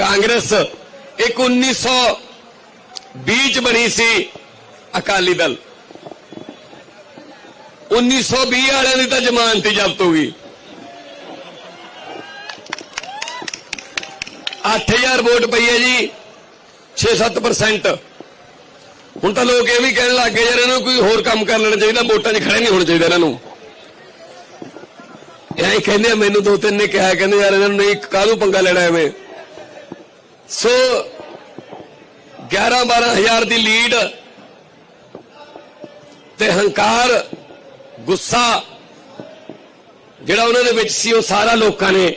ਕਾਂਗਰਸ ਇੱਕ 1920 ਚ ਬਣੀ ਸੀ ਅਕਾਲੀ ਦਲ। 1920 ਵਾਲਿਆਂ ਦੀ ਤਾਂ ਜ਼ਮਾਨਤ ਹੀ ਜ਼ਬਤ ਹੋ ਗਈ। 8000 ਵੋਟ ਪਈ ਹੈ ਜੀ 6-7% ਹੁਣ ਤਾਂ ਲੋਕ ਇਹ ਵੀ ਕਹਿਣ ਲੱਗ ਗਏ ਯਾਰ ਇਹਨਾਂ ਨੂੰ ਕੋਈ ਹੋਰ ਕੰਮ ਕਰ ਲੈਣਾ ਚਾਹੀਦਾ ਵੋਟਾਂ 'ਚ ਖੜੇ ਨਹੀਂ ਹੋਣਾ ਚਾਹੀਦਾ ਇਹਨਾਂ ਨੂੰ। ਇਹ ਕਹਿੰਦੇ ਆ, ਮੈਨੂੰ ਦੋ ਤਿੰਨ ਨੇ ਕਿਹਾ ਕਹਿੰਦੇ ਯਾਰ ਇਹਨਾਂ ਨੂੰ ਨਹੀਂ ਕਾਹਨੂੰ ਪੰਗਾ ਲੈਣਾ ਐਵੇਂ? ਸੋ 11 12000 ਦੀ ਲੀਡ ਤੇ ਹੰਕਾਰ, ਗੁੱਸਾ ਜਿਹੜਾ ਉਹਨਾਂ ਦੇ ਵਿੱਚ ਸੀ, ਉਹ ਸਾਰਾ ਲੋਕਾਂ ਨੇ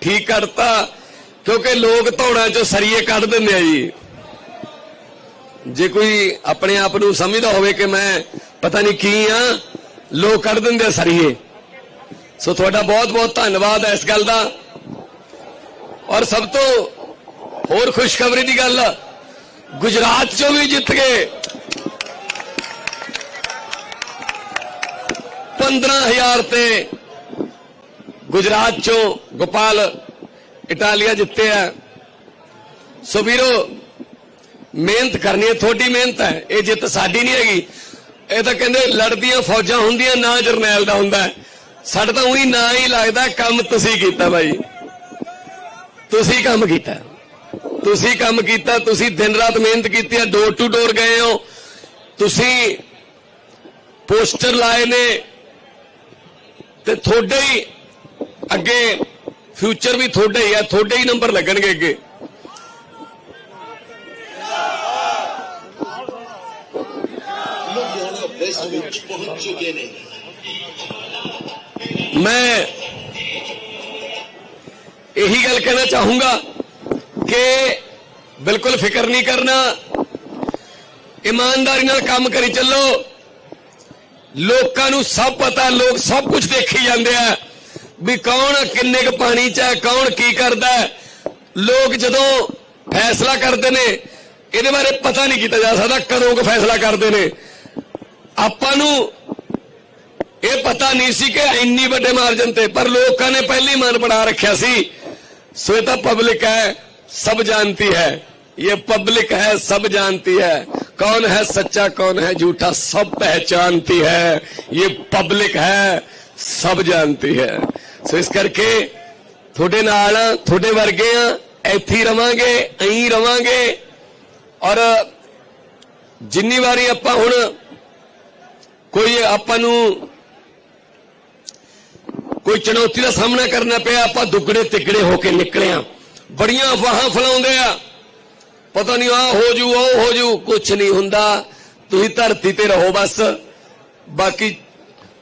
ਠੀਕ ਕਰਤਾ ਕਿਉਂਕਿ ਲੋਕ ਧੌਣਾ ਚੋਂ ਸਰੀਏ ਕੱਢ ਦਿੰਦੇ ਆ ਜੀ। ਜੇ ਕੋਈ ਆਪਣੇ ਆਪ ਨੂੰ ਸਮਝਦਾ ਹੋਵੇ ਕਿ ਮੈਂ ਪਤਾ ਨਹੀਂ ਕੀ ਆ, ਲੋਕ ਕੱਢ ਦਿੰਦੇ ਆ ਸਰੀਏ। ਸੋ ਤੁਹਾਡਾ ਬਹੁਤ ਬਹੁਤ ਧੰਨਵਾਦ ਇਸ ਗੱਲ ਦਾ। ਔਰ ਸਭ ਤੋਂ ਹੋਰ ਖੁਸ਼ਖਬਰੀ ਦੀ ਗੱਲ, ਗੁਜਰਾਤ ਚੋਂ ਵੀ ਜਿੱਤ ਗਏ। 15000 ਤੇ ਗੁਜਰਾਤ ਚੋਂ ਗੋਪਾਲ ਇਟਾਲੀਆ ਜਿੱਤੇ ਆ। ਸੋ ਵੀਰੋ, ਮਿਹਨਤ ਕਰਨੀ ਹੈ ਥੋੜੀ ਮਿਹਨਤ ਹੈ, ਇਹ ਜਿੱਤ ਸਾਡੀ ਨਹੀਂ ਹੈਗੀ। ਇਹ ਤਾਂ ਕਹਿੰਦੇ ਲੜਦੀਆਂ ਫੌਜਾਂ ਹੁੰਦੀਆਂ, ਨਾ ਜਰਨੈਲ ਦਾ ਹੁੰਦਾ ਸਾਡਾ ਤਾਂ ਉਹੀ ਨਾ ਹੀ ਲੱਗਦਾ, ਕੰਮ ਤੁਸੀਂ ਕੀਤਾ ਭਾਈ ਤੁਸੀਂ ਕੰਮ ਕੀਤਾ। ਤੁਸੀਂ ਕੰਮ ਕੀਤਾ, ਤੁਸੀਂ ਦਿਨ ਰਾਤ ਮਿਹਨਤ ਕੀਤੀ ਹੈ ਡੋਰ ਟੂ ਡੋਰ ਗਏ ਹੋ। ਤੁਸੀਂ ਪੋਸਟਰ ਲਾਏ ਨੇ ਤੇ ਤੁਹਾਡੇ ਹੀ ਅੱਗੇ ਫਿਊਚਰ ਵੀ ਤੁਹਾਡਾ ਹੀ ਹੈ ਤੁਹਾਡੇ ਹੀ ਨੰਬਰ ਲੱਗਣਗੇ ਅੱਗੇ। ਮੈਂ ਇਹੀ ਗੱਲ ਕਹਿਣਾ ਚਾਹੂੰਗਾ ਕਿ ਬਿਲਕੁਲ ਫਿਕਰ ਨਹੀਂ ਕਰਨਾ। ਇਮਾਨਦਾਰੀ ਨਾਲ ਕੰਮ ਕਰੀ ਚੱਲੋ। ਲੋਕਾਂ ਨੂੰ ਸਭ ਪਤਾ, ਲੋਕ ਸਭ ਕੁਝ ਦੇਖੀ ਜਾਂਦੇ ਆ ਵੀ ਕੌਣ ਕਿੰਨੇ ਕੁ ਪਾਣੀ 'ਚ ਹੈ, ਕੌਣ ਕੀ ਕਰਦਾ ਲੋਕ ਜਦੋਂ ਫੈਸਲਾ ਕਰਦੇ ਨੇ, ਇਹਦੇ ਬਾਰੇ ਪਤਾ ਨਹੀਂ ਕੀਤਾ ਜਾ ਸਕਦਾ ਕਦੋਂ ਕੁ ਫੈਸਲਾ ਕਰਦੇ ਨੇ। ਆਪਾਂ ਨੂੰ ਇਹ ਪਤਾ ਨਹੀਂ ਸੀ ਕਿ ਇੰਨੀ ਵੱਡੇ ਮਾਰਜਨ ਤੇ, ਪਰ ਲੋਕਾਂ ਨੇ ਪਹਿਲੀ ਮਨ ਬਣਾ ਰੱਖਿਆ ਸੀ। ਸੋ ਇਹ ਤਾਂ ਪਬਲਿਕ ਹੈ। ਸਭ ਜਾਣਤੀ ਹੈ ये पब्लिक है सब जानती है कौन है सच्चा कौन है झूठा सब पहचानती है ये पब्लिक है सब जानती है ਸੋ ਇਸ ਕਰਕੇ ਤੁਹਾਡੇ ਨਾਲ ਆ, ਤੁਹਾਡੇ ਵਰਗੇ ਆ ਇੱਥੇ ਹੀ ਰਵਾਂਗੇ ਐਂ ਰਵਾਂਗੇ ਔਰ ਜਿੰਨੀ ਵਾਰੀ ਆਪਾਂ ਹੁਣ ਕੋਈ ਆਪਾਂ ਨੂੰ ਕੋਈ ਚੁਣੌਤੀ ਦਾ ਸਾਹਮਣਾ ਕਰਨਾ ਪਿਆ ਆਪਾਂ ਦੁੱਗੜੇ ਤਿੱਗੜੇ ਹੋ ਕੇ ਨਿਕਲੇ ਆ ਬੜੀਆਂ ਅਫਵਾਹਾਂ ਫਲਾਉਂਦੇ ਆ। ਪਤਾ ਨਹੀਂ ਆ ਹੋ ਜੂ, ਉਹ ਹੋ ਜੂ ਕੁਝ ਨਹੀਂ ਹੁੰਦਾ। ਤੁਸੀਂ ਧਰਤੀ ਤੇ ਰਹੋ ਬਸ। ਬਾਕੀ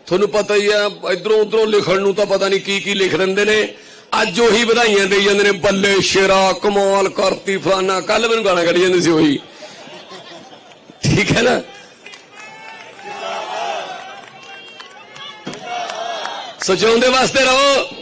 ਤੁਹਾਨੂੰ ਪਤਾ ਹੀ ਆ, ਇਧਰੋਂ ਉਧਰੋਂ ਲਿਖਣ ਨੂੰ ਤਾਂ ਪਤਾ ਨਹੀਂ ਕੀ ਕੀ ਲਿਖ ਦਿੰਦੇ ਨੇ। ਅੱਜ ਉਹੀ ਵਧਾਈਆਂ ਦੇਈ ਜਾਂਦੇ ਨੇ, ਬੱਲੇ ਸ਼ੇਰਾ, ਕਮਾਲ ਕਰਤੀ ਫਲਾਨਾ। ਕੱਲ ਮੈਨੂੰ ਗਾਣਾ ਕੱਢੀ ਜਾਂਦੇ ਸੀ ਉਹੀ। ਠੀਕ ਹੈ ਨਾ? ਸਜਾਉਂਦੇ ਵਾਸਤੇ ਰਹੋ।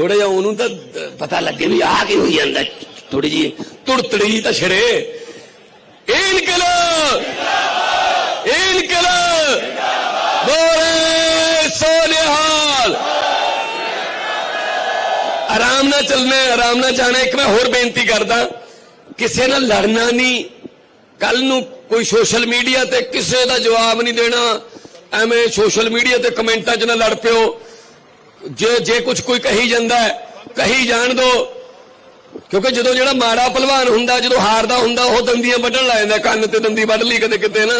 ਥੋੜਾ ਜਿਹਾ ਉਹਨੂੰ ਤਾਂ ਪਤਾ ਲੱਗੇ ਵੀ ਆ ਕੀ ਹੋਈ ਜਾਂਦਾ। ਥੋੜੀ ਜੀ ਤੁੜਤੜੀ ਜਿਹੀ ਤਾਂ ਛੜੇ। ਇਨਕਲਾਬ! ਇਨਕਲਾਬ! ਬੋਲੇ ਸੋਨਿਹਾਲ! ਆਰਾਮ ਨਾਲ ਚੱਲਣਾ, ਆਰਾਮ ਨਾਲ ਜਾਣਾ। ਇੱਕ ਮੈਂ ਹੋਰ ਬੇਨਤੀ ਕਰਦਾ, ਕਿਸੇ ਨਾਲ ਲੜਨਾ ਨਹੀਂ। ਕੱਲ ਨੂੰ ਕੋਈ ਸੋਸ਼ਲ ਮੀਡੀਆ ਤੇ ਕਿਸੇ ਦਾ ਜਵਾਬ ਨਹੀਂ ਦੇਣਾ। ਐਵੇਂ ਸੋਸ਼ਲ ਮੀਡੀਆ ਤੇ ਕਮੈਂਟਾਂ 'ਚ ਨਾ ਲੜ ਪਿਓ। ਜੇ ਜੇ ਕੁਝ ਕੋਈ ਕਹੀ ਜਾਂਦਾ ਹੈ, ਕਹੀ ਜਾਣ ਦੋ ਕਿਉਂਕਿ ਜਦੋਂ ਜਿਹੜਾ ਮਾੜਾ ਪਹਿਲਵਾਨ ਹੁੰਦਾ ਜਦੋਂ ਹਾਰਦਾ ਹੁੰਦਾ ਉਹ ਦੰਦੀਆਂ ਵੱਢਣ ਲੱਗ ਜਾਂਦਾ ਕੰਨ ਤੇ ਦੰਦੀ ਵੱਢ ਲਈ ਕਦੇ ਕਿਤੇ ਨਾ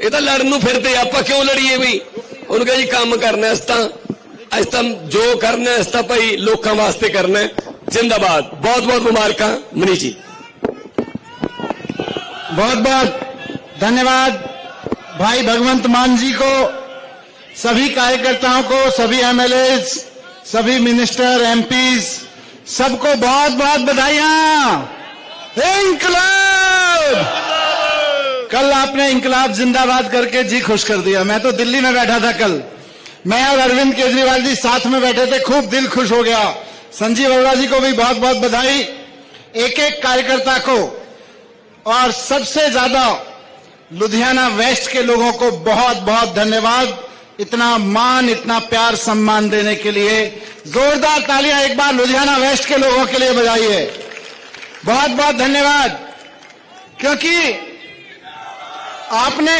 ਇਹ ਤਾਂ ਲੜਨ ਨੂੰ ਫਿਰਦੇ ਆ, ਆਪਾਂ ਕਿਉਂ ਲੜੀਏ ਵੀ ਉਹਨੂੰ ਕਹੇ ਜੀ ਕੰਮ ਕਰਨਾ ਇਸ ਤਾਂ ਇਸ ਤਾਂ ਜੋ ਕਰਨਾ ਇਸ ਤਾਂ ਭਾਈ ਲੋਕਾਂ ਵਾਸਤੇ ਕਰਨਾ ਹੈ। ਜਿੰਦਾਬਾਦ ਬਹੁਤ ਬਹੁਤ ਮੁਬਾਰਕਾਂ ਮਨੀਸ਼ ਜੀ बहुत बहुत धन्यवाद भाई भगवंत मान जी को सभी कार्यकर्ताओं को, सभी एमएलए सभी मिनिस्टर एमपीज सबको बहुत बहुत बधाइयाँ। इंकलाब कल आपने इंकलाब जिंदाबाद करके जी खुश कर दिया। मैं तो दिल्ली में बैठा था कल। मैं और अरविंद केजरीवाल जी साथ में बैठे थे, खूब दिल खुश हो गया। संजीव अरोड़ा जी को भी बहुत बहुत बधाई। एक एक कार्यकर्ता को और सबसे ज़्यादा लुधियाना वेस्ट के लोगों को बहुत बहुत धन्यवाद। इतना मान, इतना प्यार, सम्मान देने के लिए जोरदार तालियाँ एक बार लुधियाना वेस्ट के लोगों के लिए बजाइए। बहुत बहुत धन्यवाद। क्योंकि आपने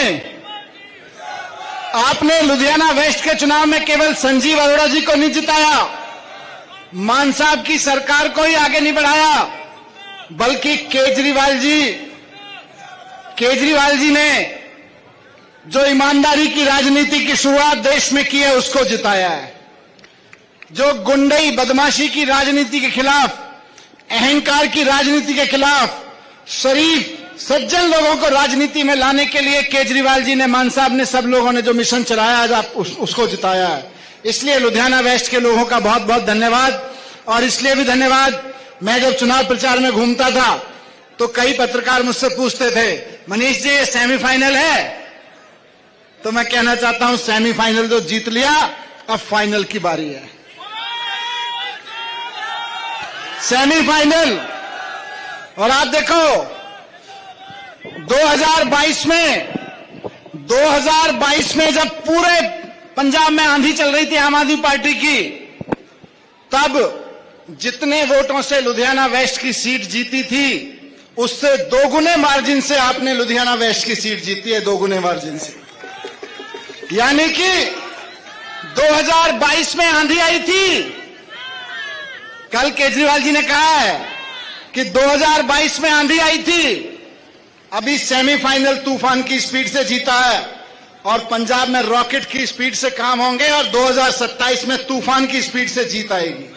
आपने लुधियाना वेस्ट के चुनाव में केवल संजीव अरोड़ा जी को नहीं जिताया, मान साहब की सरकार को ही आगे नहीं बढ़ाया, बल्कि केजरीवाल जी केजरीवाल जी ने जो ईमानदारी की राजनीति की शुरुआत देश में की है उसको जिताया है। जो गुंडई बदमाशी की राजनीति के खिलाफ अहंकार की राजनीति के खिलाफ शरीफ सज्जन लोगों को राजनीति में लाने के लिए केजरीवाल जी ने मान साहब ने सब लोगों ने जो मिशन चलाया आज आप उस, उसको जिताया है। इसलिए लुधियाना वेस्ट के लोगों का बहुत बहुत धन्यवाद। और इसलिए भी धन्यवाद मैं जब चुनाव प्रचार में घूमता था तो कई पत्रकार मुझसे पूछते थे मनीष जी ये सेमीफाइनल है? तो मैं कहना चाहता हूँ, सेमीफाइनल जो जीत लिया, अब फाइनल की बारी है। सेमीफाइनल। और आप देखो 2022 में 2022 में जब पूरे पंजाब में आंधी चल रही थी आम आदमी पार्टी की, तब जितने वोटों से लुधियाना वेस्ट की सीट जीती थी, उससे दोगुने मार्जिन से आपने लुधियाना वेस्ट की सीट जीती है, दोगुने मार्जिन से। यानी कि 2022 में आंधी आई थी। कल केजरीवाल जी ने कहा है कि 2022 में आंधी आई थी। अभी सेमीफाइनल तूफ़ान की स्पीड से जीता है और पंजाब में रॉकेट की स्पीड से काम होंगे और 2027 में तूफ़ान की स्पीड से जीत आएगी।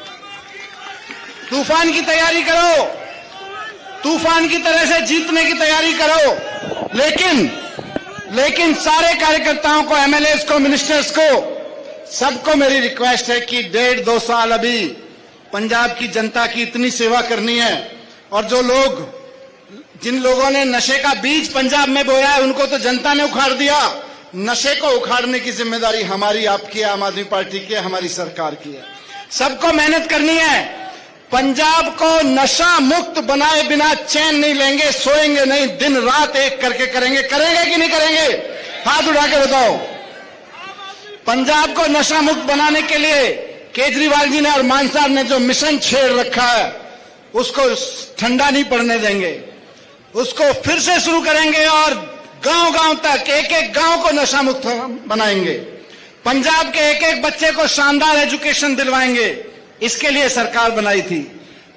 तूफ़ान की तैयारी करो। तूफ़ान की तरह से जीतने की तैयारी करो। लेकिन लेकिन सारे कार्यकर्ताओं को एमएलए को मिनिस्टर्स को, सबको मेरी रिक्वेस्ट है कि डेढ़ दो साल अभी पंजाब की जनता की इतनी सेवा करनी है और जो लोग, जिन लोगों ने नशे का बीज पंजाब में बोया है, उनको तो जनता ने उखाड़ दिया। नशे को उखाड़ने की ज़िम्मेदारी हमारी, आपकी है आम आदमी पार्टी की है, हमारी सरकार की है। सबको मेहनत करनी है। पंजाब को नशा मुक्त बनाए बिना चैन नहीं लेंगे, सोएँगे नहीं, दिन रात एक करके करेंगे। करेंगे कि नहीं करेंगे? हाथ उठा के बताओ। पंजाब को नशा मुक्त बनाने के लिए केजरीवाल जी ने और मान साहब ने जो मिशन छेड़ रखा है, उसको ठंडा नहीं पड़ने देंगे। उसको फिर से शुरू करेंगे और गाँव गाँव तक एक एक गाँव को नशा मुक्त बनाएँगे। पंजाब के एक एक बच्चे को शानदार एजुकेशन दिलवाएँगे। इसके लिए सरकार बनाई थी।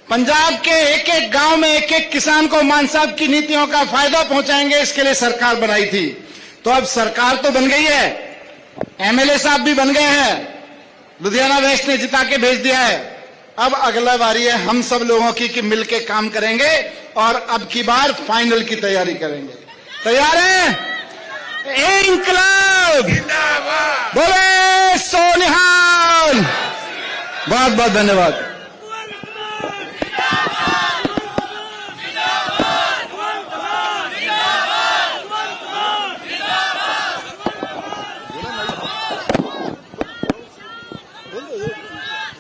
पंजाब के एक एक गाँव में एक एक किसान को मान साहब की नीतियों का फ़ायदा पहुंचाएँगे इसके लिए सरकार बनाई थी। तो अब सरकार तो बन गई है। एमएलए साहब भी बन गए हैं। लुधियाना वेस्ट ने जिता के भेज दिया है। अब अगला बारी है हम सब लोगों की कि मिलके काम करेंगे और अब की बार फाइनल की तैयारी करेंगे। तैयार है? इंकलाब! बोले सोनिहाल! बहुत बहुत धन्यवाद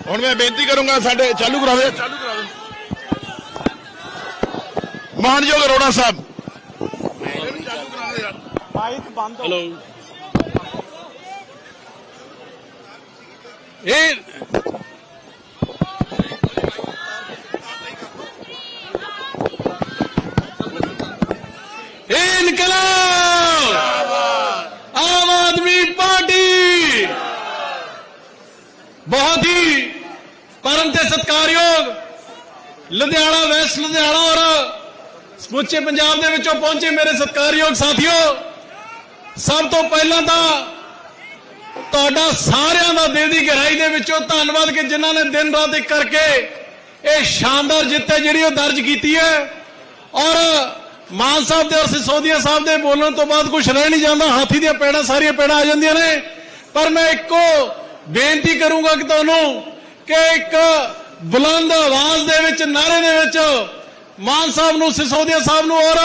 ਹੁਣ ਮੈਂ ਬੇਨਤੀ ਕਰੂੰਗਾ ਸਾਡੇ ਚਾਲੂ ਕਰਾ ਦੇ ਚਾਲੂ ਕਰਾ ਦੇ ਮਾਨਯੋਗ ਅਰੋੜਾ ਸਾਹਿਬ ਹਲੋ ਇਹ ਇਹ ਲੁਧਿਆਣਾ ਲੁਧਿਆਣਾ ਔਰ ਸਮੁੱਚੇ ਪੰਜਾਬ ਦੇ ਵਿੱਚੋਂ ਪਹੁੰਚੇ ਮੇਰੇ ਸਤਿਕਾਰਯੋਗ ਸਾਥੀਓ। ਸਭ ਤੋਂ ਪਹਿਲਾਂ ਤਾਂ ਤੁਹਾਡਾ ਸਾਰਿਆਂ ਦਾ ਦਿਲ ਦੀ ਗਹਿਰਾਈ ਦੇ ਵਿੱਚੋਂ ਧੰਨਵਾਦ ਕਿ ਜਿਨ੍ਹਾਂ ਨੇ ਦਿਨ ਰਾਤ ਇੱਕ ਕਰਕੇ ਇਹ ਸ਼ਾਨਦਾਰ ਜਿੱਤ ਹੈ ਜਿਹੜੀ ਉਹ ਦਰਜ ਕੀਤੀ ਹੈ। ਔਰ ਮਾਨ ਸਾਹਿਬ ਦੇ ਔਰ ਸਿਸੋਦੀਆ ਸਾਹਿਬ ਦੇ ਬੋਲਣ ਤੋਂ ਬਾਅਦ ਕੁਝ ਰਹਿ ਨਹੀਂ ਜਾਂਦਾ, ਹਾਥੀ ਦੀਆਂ ਪੈੜਾਂ, ਸਾਰੀਆਂ ਪੈੜਾਂ ਆ ਜਾਂਦੀਆਂ ਨੇ। ਪਰ ਮੈਂ ਇੱਕੋ ਬੇਨਤੀ ਕਰੂੰਗਾ ਕਿ ਤੁਹਾਨੂੰ ਕਿ ਇੱਕ ਬੁਲੰਦ ਆਵਾਜ਼ ਦੇ ਵਿੱਚ, ਨਾਰੇ ਦੇ ਵਿੱਚ ਮਾਨ ਸਾਹਿਬ ਨੂੰ, ਸਿਸੋਦੀਆ ਸਾਹਿਬ ਨੂੰ ਔਰ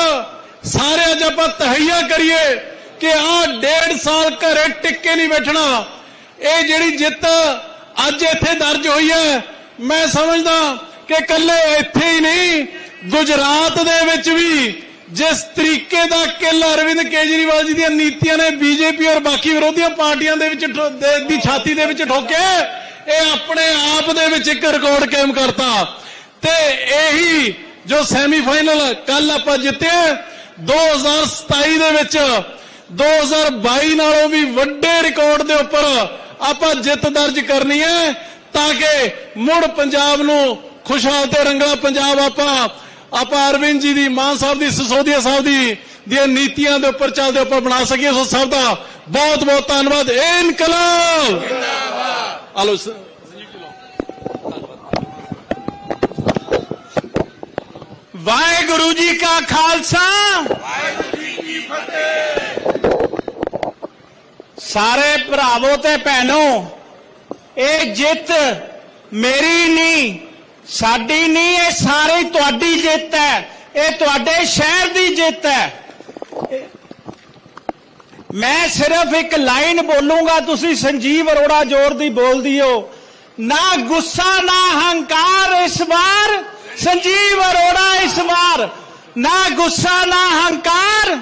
ਸਾਰੇ ਅੱਜ ਆਪਾਂ ਤਹਈਆ ਕਰੀਏ ਕਿ ਆਹ ਡੇਢ ਸਾਲ ਘਰੇ ਟਿੱਕੇ ਨਹੀਂ ਬੈਠਣਾ। ਇਹ ਜਿਹੜੀ ਜਿੱਤ ਅੱਜ ਇੱਥੇ ਦਰਜ ਹੋਈ ਹੈ, ਮੈਂ ਸਮਝਦਾ ਕਿ ਕੱਲੇ ਇੱਥੇ ਹੀ ਨਹੀਂ, ਗੁਜਰਾਤ ਦੇ ਵਿੱਚ ਵੀ ਜਿਸ ਤਰੀਕੇ ਦਾ ਕਿਲ ਅਰਵਿੰਦ ਕੇਜਰੀਵਾਲ ਜੀ ਦੀਆਂ ਨੀਤੀਆਂ ਨੇ, ਬੀਜੇਪੀ ਔਰ ਬਾਕੀ ਵਿਰੋਧੀਆਂ ਪਾਰਟੀਆਂ ਦੇ ਵਿੱਚ ਦੀ ਛਾਤੀ ਦੇ ਵਿੱਚ ਠੋਕੇ ਇਹ ਆਪਣੇ ਆਪ ਦੇ ਵਿੱਚ ਇੱਕ ਰਿਕਾਰਡ ਕਾਇਮ ਕਰਤਾ। ਤੇ ਇਹੀ ਜੋ ਸੈਮੀਫਾਈਨਲ ਕੱਲ ਆਪਾਂ ਜਿੱਤੇ 2027 ਦੇ ਵਿੱਚ 2022 ਨਾਲੋਂ ਵੀ ਵੱਡੇ ਰਿਕਾਰਡ ਦੇ ਉੱਪਰ ਆਪਾਂ ਜਿੱਤ ਦਰਜ ਕਰਨੀ ਹੈ, ਤਾਂ ਕਿ ਮੁੜ ਪੰਜਾਬ ਨੂੰ ਖੁਸ਼ਹਾਲ ਤੇ ਰੰਗਲਾ ਪੰਜਾਬ ਆਪਾਂ ਆਪਾਂ ਅਰਵਿੰਦ ਜੀ ਦੀ, ਮਾਨ ਸਾਹਿਬ ਦੀ, ਸਸੋਦੀਆ ਸਾਹਿਬ ਦੀ, ਦੀਆਂ ਨੀਤੀਆਂ ਦੇ ਉੱਪਰ ਚੱਲਦੇ ਆਪਾਂ ਬਣਾ ਸਕੀਏ। ਸੋ ਸਭ ਦਾ ਬਹੁਤ ਬਹੁਤ ਧੰਨਵਾਦ ਇਨਕਲਾਬ! ਜਿੰਦਾਬਾਦ ਆਲੋ ਸ- ਵਾਹਿਗੁਰੂ ਜੀ ਕਾ ਖਾਲਸਾ। ਸਾਰੇ ਭਰਾਵੋ ਤੇ ਭੈਣੋ, ਇਹ ਜਿੱਤ ਮੇਰੀ ਨਹੀਂ, ਸਾਡੀ ਨਹੀਂ, ਇਹ ਸਾਰੀ ਤੁਹਾਡੀ ਜਿੱਤ ਹੈ। ਇਹ ਤੁਹਾਡੇ ਸ਼ਹਿਰ ਦੀ ਜਿੱਤ ਹੈ। ਮੈਂ ਸਿਰਫ ਇੱਕ ਲਾਈਨ ਬੋਲੂੰਗਾ, ਤੁਸੀਂ ਸੰਜੀਵ ਅਰੋੜਾ ਜ਼ੋਰ ਦੀ ਬੋਲਦੀ ਹੋ। ਨਾ ਗੁੱਸਾ, ਨਾ ਹੰਕਾਰ ਇਸ ਵਾਰ, ਸੰਜੀਵ ਅਰੋੜਾ ਇਸ ਵਾਰ। ਨਾ ਗੁੱਸਾ, ਨਾ ਹੰਕਾਰ।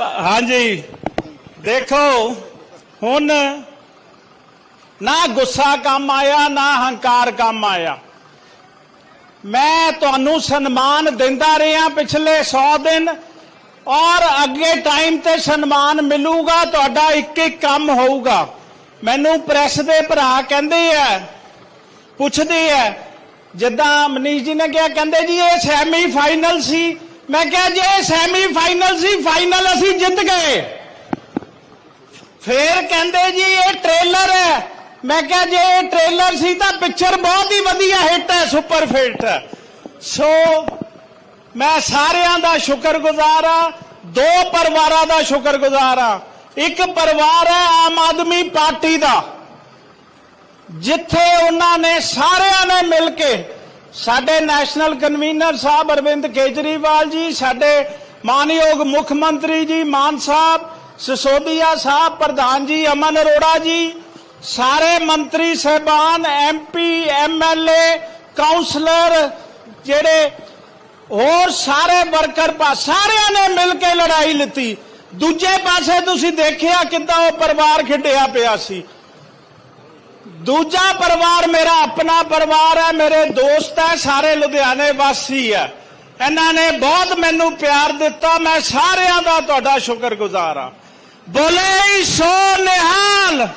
ਹਾਂਜੀ, ਦੇਖੋ, ਹੁਣ ਨਾ ਗੁੱਸਾ ਕੰਮ ਆਇਆ, ਨਾ ਹੰਕਾਰ ਕੰਮ ਆਇਆ। ਮੈਂ ਤੁਹਾਨੂੰ ਸਨਮਾਨ ਦਿੰਦਾ ਰਿਹਾ ਪਿਛਲੇ 100 ਦਿਨ ਔਰ ਅੱਗੇ ਟਾਈਮ ਤੇ ਸਨਮਾਨ ਮਿਲੂਗਾ, ਤੁਹਾਡਾ ਇੱਕ ਇੱਕ ਕੰਮ ਹੋਊਗਾ। ਮੈਨੂੰ ਪ੍ਰੈਸ ਦੇ ਭਰਾ ਕਹਿੰਦੇ ਆ, ਪੁੱਛਦੇ ਆ, ਜਿੱਦਾਂ ਮਨੀਸ਼ ਜੀ ਨੇ ਕਿਹਾ, ਕਹਿੰਦੇ ਜੀ ਇਹ ਸੈਮੀ ਫਾਈਨਲ ਸੀ। ਮੈਂ ਕਿਹਾ ਜੇ ਸੈਮੀ ਫਾਈਨਲ ਸੀ ਫਾਈਨਲ ਅਸੀਂ ਜਿੱਤ ਗਏ। ਫੇਰ ਕਹਿੰਦੇ ਜੀ, ਇਹ ਟ੍ਰੇਲਰ ਹੈ। ਮੈਂ ਕਿਹਾ ਜੇ ਇਹ ਟ੍ਰੇਲਰ ਸੀ ਤਾਂ ਪਿਕਚਰ ਬਹੁਤ ਹੀ ਵਧੀਆ ਹਿੱਟ ਹੈ ਸੁਪਰ ਹਿੱਟ ਸੋ ਮੈਂ ਸਾਰਿਆਂ ਦਾ ਸ਼ੁਕਰਗੁਜ਼ਾਰ ਆ ਦੋ ਪਰਿਵਾਰਾਂ ਦਾ ਸ਼ੁਕਰਗੁਜ਼ਾਰ ਆ ਇੱਕ ਪਰਿਵਾਰ ਹੈ ਆਮ ਆਦਮੀ ਪਾਰਟੀ ਦਾ, ਜਿੱਥੇ ਉਹਨਾਂ ਨੇ ਸਾਰਿਆਂ ਨੇ ਮਿਲ ਕੇ ਸਾਡੇ ਨੈਸ਼ਨਲ ਕਨਵੀਨਰ ਸਾਹਿਬ ਅਰਵਿੰਦ ਕੇਜਰੀਵਾਲ ਜੀ, ਸਾਡੇ ਮਾਨਯੋਗ ਮੁੱਖ ਮੰਤਰੀ ਜੀ ਮਾਨ ਸਾਹਿਬ, ਸਿਸੋਦੀਆ ਸਾਹਿਬ, ਪ੍ਰਧਾਨ ਜੀ ਅਮਨ ਅਰੋੜਾ ਜੀ, ਸਾਰੇ ਮੰਤਰੀ ਸਹਿਬਾਨ ਐਮਪੀ ਐਮਐਲਏ ਕਾਉਂਸਲਰ ਜਿਹੜੇ ਹੋਰ ਸਾਰੇ ਵਰਕਰ ਪਾ ਸਾਰਿਆਂ ਨੇ ਮਿਲ ਕੇ ਲੜਾਈ ਲਿੱਤੀ। ਦੂਜੇ ਪਾਸੇ ਤੁਸੀਂ ਦੇਖਿਆ ਕਿੱਦਾਂ ਉਹ ਪਰਿਵਾਰ ਖਿੰਡਿਆ ਪਿਆ ਸੀ। ਦੂਜਾ ਪਰਿਵਾਰ ਮੇਰਾ ਆਪਣਾ ਪਰਿਵਾਰ ਹੈ, ਮੇਰੇ ਦੋਸਤ ਹੈ, ਸਾਰੇ ਲੁਧਿਆਣੇ ਵਾਸੀ ਹੈ। ਇਹਨਾਂ ਨੇ ਬਹੁਤ ਮੈਨੂੰ ਪਿਆਰ ਦਿੱਤਾ, ਮੈਂ ਸਾਰਿਆਂ ਦਾ ਤੁਹਾਡਾ ਸ਼ੁਕਰਗੁਜ਼ਾਰ ਹਾਂ। ਬੋਲੇ ਸੋ ਨਿਹਾਲ।